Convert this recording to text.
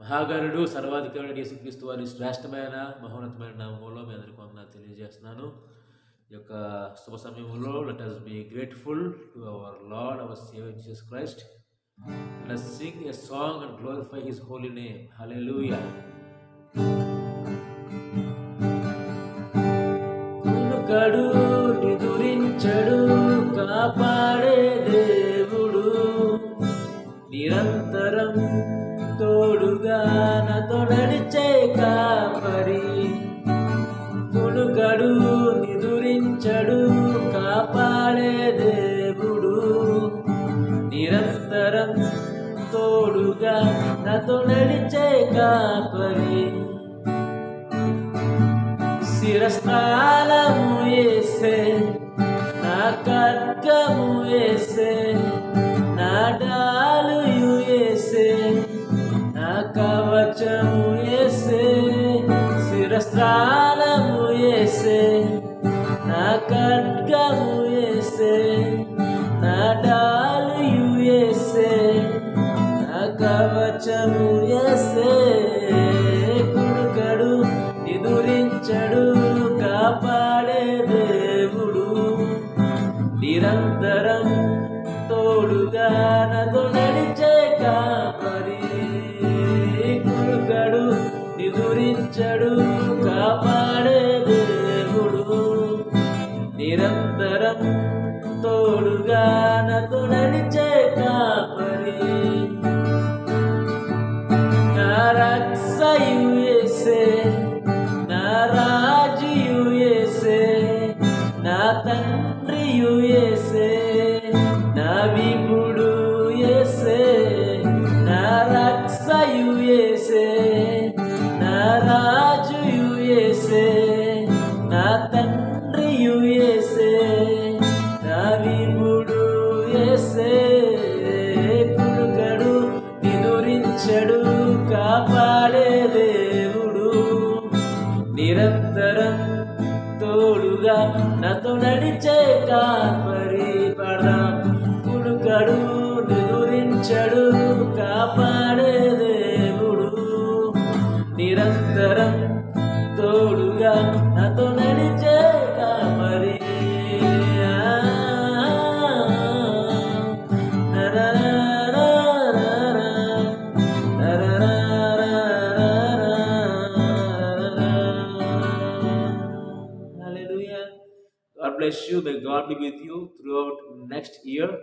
మహాగణుడు సర్వాధికారుడు యేసుక్రీస్తు వారి శ్రేష్టమైన మహోన్నతమైన నామంలో మీ అందరికీ వందనాలు తెలియజేస్తున్నాను. ఈ యొక్క శుభ సమయంలో let us be grateful to our Lord our save Jesus Christ let us sing a song and glorify his holy name hallelujah కునుకడు నిదురించడు కాపాడే దేవుడు. నిరంతరం తోడుగా నాతో నడిచే కాపరి. కునుకడు నిదురించడు కాపాడే దేవుడు. నిరంతరం తోడుగా నాతో నడిచే కాపరి. శిరస్థానము వేసే నా ఖడ్గము వేసే కవచము వేసే శిరస్త్రాలము వేసే నా ఖడ్గము వేసే నా డాలు వేసే నా కవచము వేసే తోడుగా నాకు నడిచే కాపరి నా రక్షయు యేసే నా రాజుయు యేసే నా తండ్రియు యేసే నా విపుడు యేసే నా రక్షయు యేసే నా రాజుయు యేసే నా తండ్రి యేసే. నన్ను నడిచే కాపరి పడదాం. కుడుకడు నిదురించడు కాపాడే దేవుడు. నిరంతరం తోడుగా నాతో God bless you. May God be with you throughout next year.